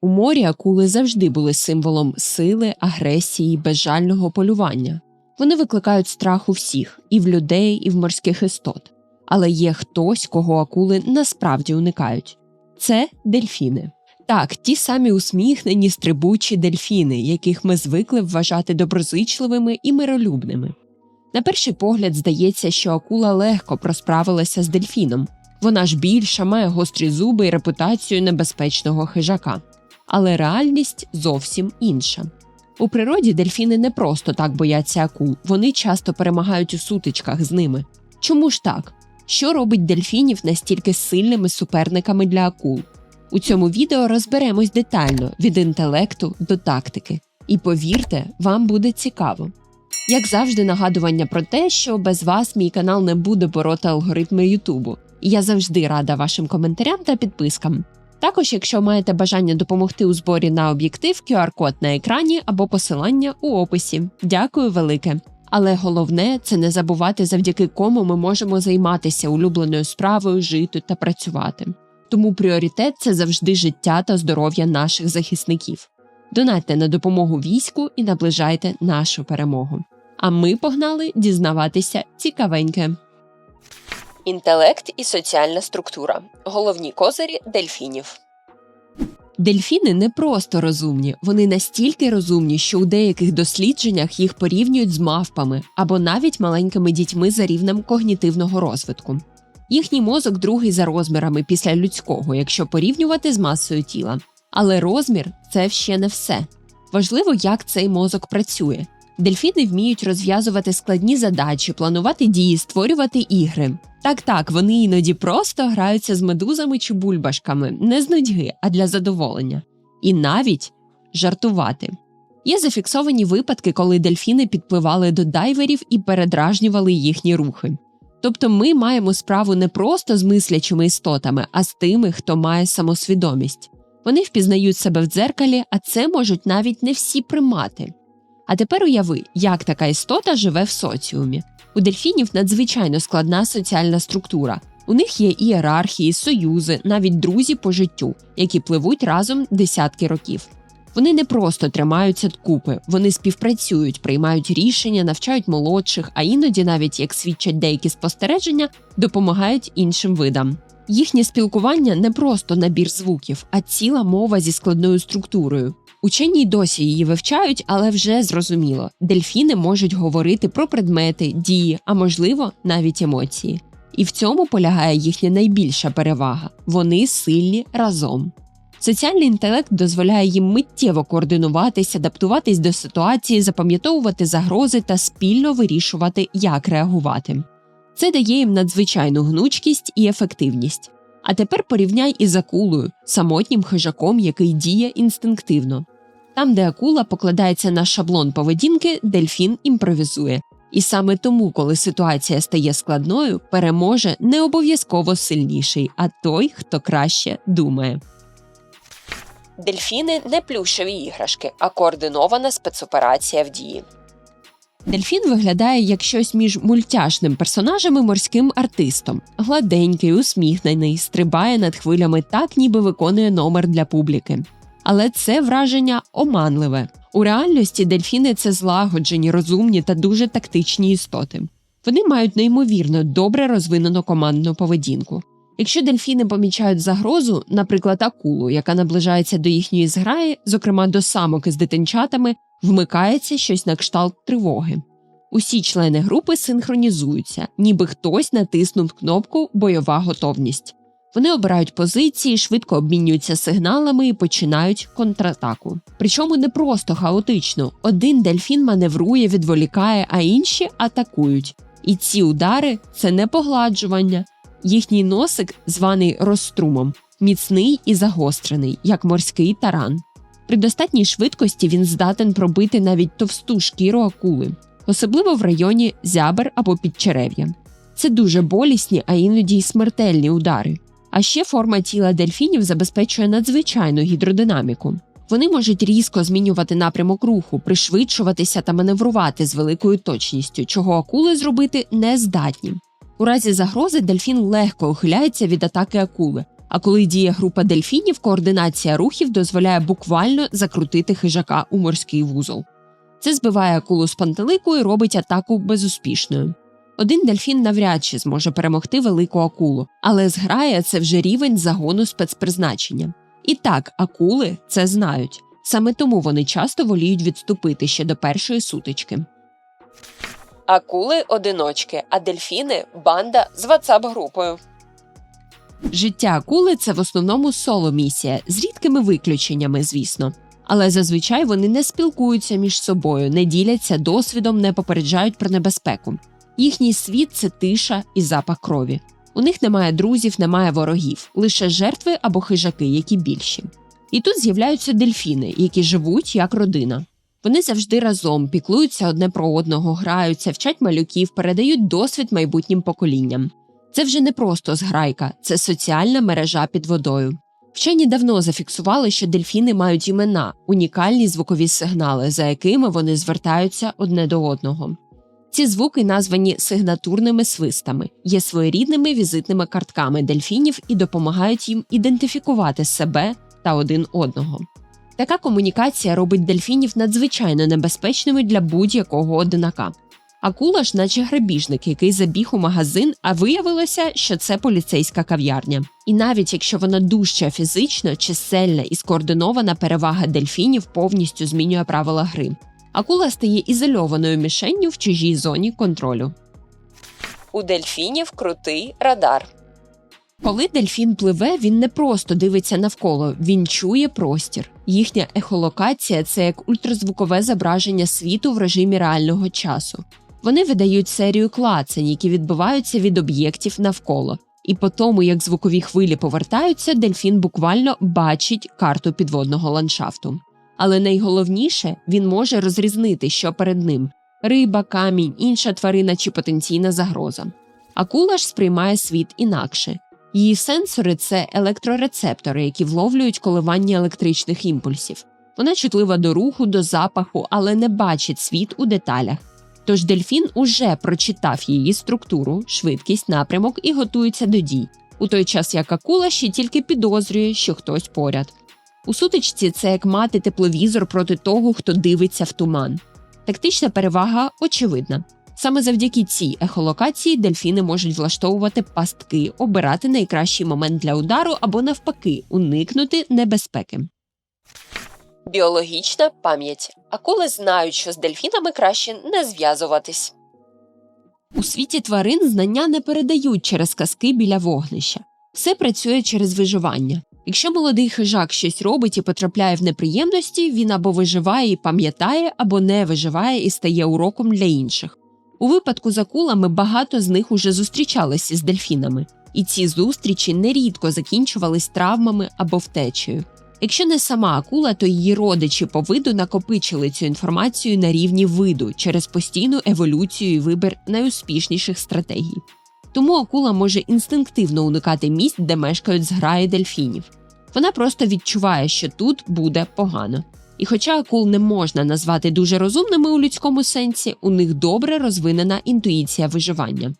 У морі акули завжди були символом сили, агресії, безжального полювання. Вони викликають страх у всіх і в людей, і в морських істот. Але є хтось, кого акули насправді уникають це дельфіни. Так, ті самі усміхнені стрибучі дельфіни, яких ми звикли вважати доброзичливими і миролюбними. На перший погляд здається, що акула легко просправилася з дельфіном. Вона ж більша, має гострі зуби і репутацію небезпечного хижака. Але реальність зовсім інша. У природі дельфіни не просто так бояться акул, вони часто перемагають у сутичках з ними. Чому ж так? Що робить дельфінів настільки сильними суперниками для акул? У цьому відео розберемось детально від інтелекту до тактики. І повірте, вам буде цікаво. Як завжди, нагадування про те, що без вас мій канал не буде бороти алгоритми Ютубу, і я завжди рада вашим коментарям та підпискам. Також, якщо маєте бажання допомогти у зборі на об'єктив, QR-код на екрані або посилання у описі. Дякую велике. Але головне це не забувати, завдяки кому ми можемо займатися улюбленою справою, жити та працювати. Тому пріоритет це завжди життя та здоров'я наших захисників. Донатьте на допомогу війську і наближайте нашу перемогу. А ми погнали дізнаватися цікавеньке. Інтелект і соціальна структура головні козирі дельфінів. Дельфіни не просто розумні, вони настільки розумні, що у деяких дослідженнях їх порівнюють з мавпами або навіть маленькими дітьми за рівнем когнітивного розвитку. Їхній мозок другий за розмірами після людського, якщо порівнювати з масою тіла. Але розмір це ще не все. Важливо, як цей мозок працює. Дельфіни вміють розв'язувати складні задачі, планувати дії, створювати ігри. Так, так, вони іноді просто граються з медузами чи бульбашками, не з нудьги, а для задоволення. І навіть жартувати. Є зафіксовані випадки, коли дельфіни підпливали до дайверів і передражнювали їхні рухи. Тобто ми маємо справу не просто з мислячими істотами, а з тими, хто має самосвідомість. Вони впізнають себе в дзеркалі, а це можуть навіть не всі примати. А тепер уяви, як така істота живе в соціумі. У дельфінів надзвичайно складна соціальна структура. У них є ієрархії, союзи, навіть друзі по життю, які пливуть разом десятки років. Вони не просто тримаються купи, вони співпрацюють, приймають рішення, навчають молодших, а іноді, навіть як свідчать деякі спостереження, допомагають іншим видам. Їхнє спілкування не просто набір звуків, а ціла мова зі складною структурою. Учені й досі її вивчають, але вже зрозуміло, дельфіни можуть говорити про предмети, дії, а можливо, навіть емоції. І в цьому полягає їхня найбільша перевага вони сильні разом. Соціальний інтелект дозволяє їм миттєво координуватись, адаптуватись до ситуації, запам'ятовувати загрози та спільно вирішувати, як реагувати. Це дає їм надзвичайну гнучкість і ефективність. А тепер порівняй із акулою, самотнім хижаком, який діє інстинктивно. Там, де акула покладається на шаблон поведінки, дельфін імпровізує. І саме тому, коли ситуація стає складною, переможе не обов'язково сильніший, а той, хто краще думає. Дельфіни не плюшеві іграшки, а координована спецоперація в дії. Дельфін виглядає як щось між мультяшним персонажем і морським артистом. Гладенький, усміхнений, стрибає над хвилями так, ніби виконує номер для публіки. Але це враження оманливе. У реальності дельфіни це злагоджені, розумні та дуже тактичні істоти. Вони мають неймовірно добре розвинену командну поведінку. Якщо дельфіни помічають загрозу, наприклад, акулу, яка наближається до їхньої зграї, зокрема до самок із дитинчатами, вмикається щось на кшталт тривоги. Усі члени групи синхронізуються, ніби хтось натиснув кнопку Бойова готовність. Вони обирають позиції, швидко обмінюються сигналами і починають контратаку. Причому не просто хаотично. Один дельфін маневрує, відволікає, а інші атакують. І ці удари це не погладжування. Їхній носик, званий розструмом, міцний і загострений, як морський таран. При достатній швидкості він здатен пробити навіть товсту шкіру акули, особливо в районі зябер або підчерев'я. Це дуже болісні, а іноді й смертельні удари. А ще форма тіла дельфінів забезпечує надзвичайну гідродинаміку. Вони можуть різко змінювати напрямок руху, пришвидшуватися та маневрувати з великою точністю, чого акули зробити не здатні. У разі загрози дельфін легко ухиляється від атаки акули, А коли діє група дельфінів, координація рухів дозволяє буквально закрутити хижака у морський вузол. Це збиває акулу з пантелику і робить атаку безуспішною. Один дельфін навряд чи зможе перемогти велику акулу, але зграя це вже рівень загону спецпризначення. І так, акули це знають. Саме тому вони часто воліють відступити ще до першої сутички. Акули одиночки, а дельфіни банда з ватсап-групою. Життя акули це в основному соло-місія, з рідкими виключеннями, звісно. Але зазвичай вони не спілкуються між собою, не діляться досвідом, не попереджають про небезпеку. Їхній світ це тиша і запах крові. У них немає друзів, немає ворогів, лише жертви або хижаки, які більші. І тут з'являються дельфіни, які живуть як родина. Вони завжди разом піклуються одне про одного, граються, вчать малюків, передають досвід майбутнім поколінням. Це вже не просто зграйка, це соціальна мережа під водою. Вчені давно зафіксували, що дельфіни мають імена, унікальні звукові сигнали, за якими вони звертаються одне до одного. Ці звуки названі сигнатурними свистами, є своєрідними візитними картками дельфінів і допомагають їм ідентифікувати себе та один одного. Така комунікація робить дельфінів надзвичайно небезпечними для будь-якого одинака. Акула ж, наче грабіжник, який забіг у магазин, а виявилося, що це поліцейська кав'ярня. І навіть якщо вона дужча фізично, чисельна і скоординована перевага дельфінів повністю змінює правила гри. Акула стає ізольованою мішенню в чужій зоні контролю. У дельфінів крутий радар. Коли дельфін пливе, він не просто дивиться навколо, він чує простір. Їхня ехолокація це як ультразвукове зображення світу в режимі реального часу. Вони видають серію клацань, які відбиваються від об'єктів навколо. І по тому, як звукові хвилі повертаються, дельфін буквально бачить карту підводного ландшафту. Але найголовніше він може розрізнити, що перед ним риба, камінь, інша тварина чи потенційна загроза. Акула ж сприймає світ інакше. Її сенсори це електрорецептори, які вловлюють коливання електричних імпульсів. Вона чутлива до руху, до запаху, але не бачить світ у деталях. Тож дельфін уже прочитав її структуру, швидкість, напрямок і готується до дій, у той час як акула ще тільки підозрює, що хтось поряд. У сутичці це як мати тепловізор проти того, хто дивиться в туман. Тактична перевага очевидна. Саме завдяки цій ехолокації дельфіни можуть влаштовувати пастки, обирати найкращий момент для удару або, навпаки, уникнути небезпеки. Біологічна пам'ять. Акули знають, що з дельфінами краще не зв'язуватись. У світі тварин знання не передають через казки біля вогнища. Все працює через виживання. Якщо молодий хижак щось робить і потрапляє в неприємності, він або виживає і пам'ятає, або не виживає і стає уроком для інших. У випадку з акулами багато з них уже зустрічалися з дельфінами, і ці зустрічі нерідко закінчувались травмами або втечею. Якщо не сама акула, то її родичі по виду накопичили цю інформацію на рівні виду через постійну еволюцію і вибір найуспішніших стратегій. Тому акула може інстинктивно уникати місць, де мешкають зграї дельфінів. Вона просто відчуває, що тут буде погано. І хоча акул не можна назвати дуже розумними у людському сенсі, у них добре розвинена інтуїція виживання.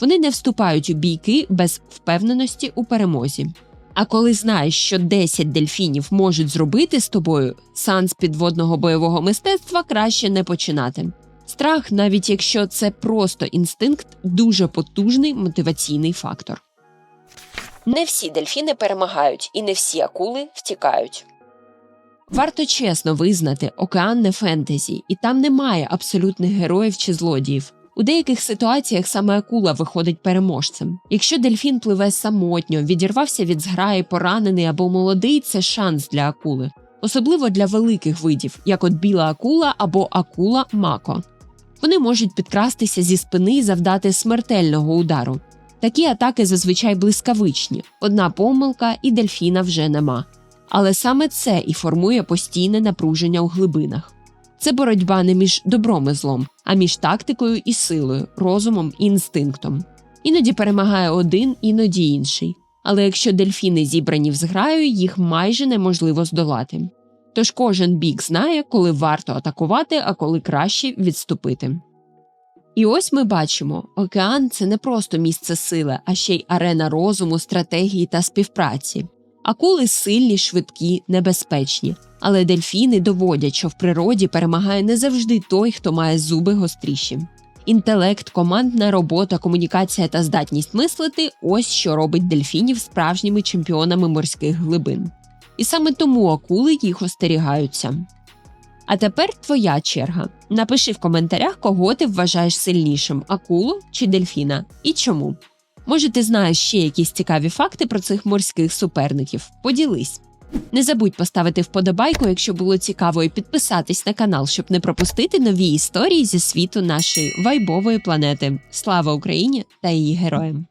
Вони не вступають у бійки без впевненості у перемозі. А коли знаєш, що 10 дельфінів можуть зробити з тобою, сеанс підводного бойового мистецтва краще не починати. Страх, навіть якщо це просто інстинкт, дуже потужний мотиваційний фактор. Не всі дельфіни перемагають, і не всі акули втікають. Варто чесно визнати, океан не фентезі, і там немає абсолютних героїв чи злодіїв. У деяких ситуаціях саме акула виходить переможцем. Якщо дельфін пливе самотньо, відірвався від зграї, поранений або молодий, це шанс для акули, особливо для великих видів, як от біла акула або акула мако. Вони можуть підкрастися зі спини і завдати смертельного удару. Такі атаки зазвичай блискавичні, одна помилка і дельфіна вже нема. Але саме це і формує постійне напруження у глибинах. Це боротьба не між добром і злом, а між тактикою і силою, розумом і інстинктом. Іноді перемагає один, іноді інший. Але якщо дельфіни зібрані в зграю, їх майже неможливо здолати. Тож кожен бік знає, коли варто атакувати, а коли краще відступити. І ось ми бачимо, океан це не просто місце сили, а ще й арена розуму, стратегії та співпраці. Акули сильні, швидкі, небезпечні, але дельфіни доводять, що в природі перемагає не завжди той, хто має зуби гостріші. Інтелект, командна робота, комунікація та здатність мислити ось що робить дельфінів справжніми чемпіонами морських глибин. І саме тому акули їх остерігаються. А тепер твоя черга. Напиши в коментарях, кого ти вважаєш сильнішим акулу чи дельфіна, і чому. Може, ти знаєш ще якісь цікаві факти про цих морських суперників. Поділись. Не забудь поставити вподобайку, якщо було цікаво, і підписатись на канал, щоб не пропустити нові історії зі світу нашої вайбової планети. Слава Україні та її героям!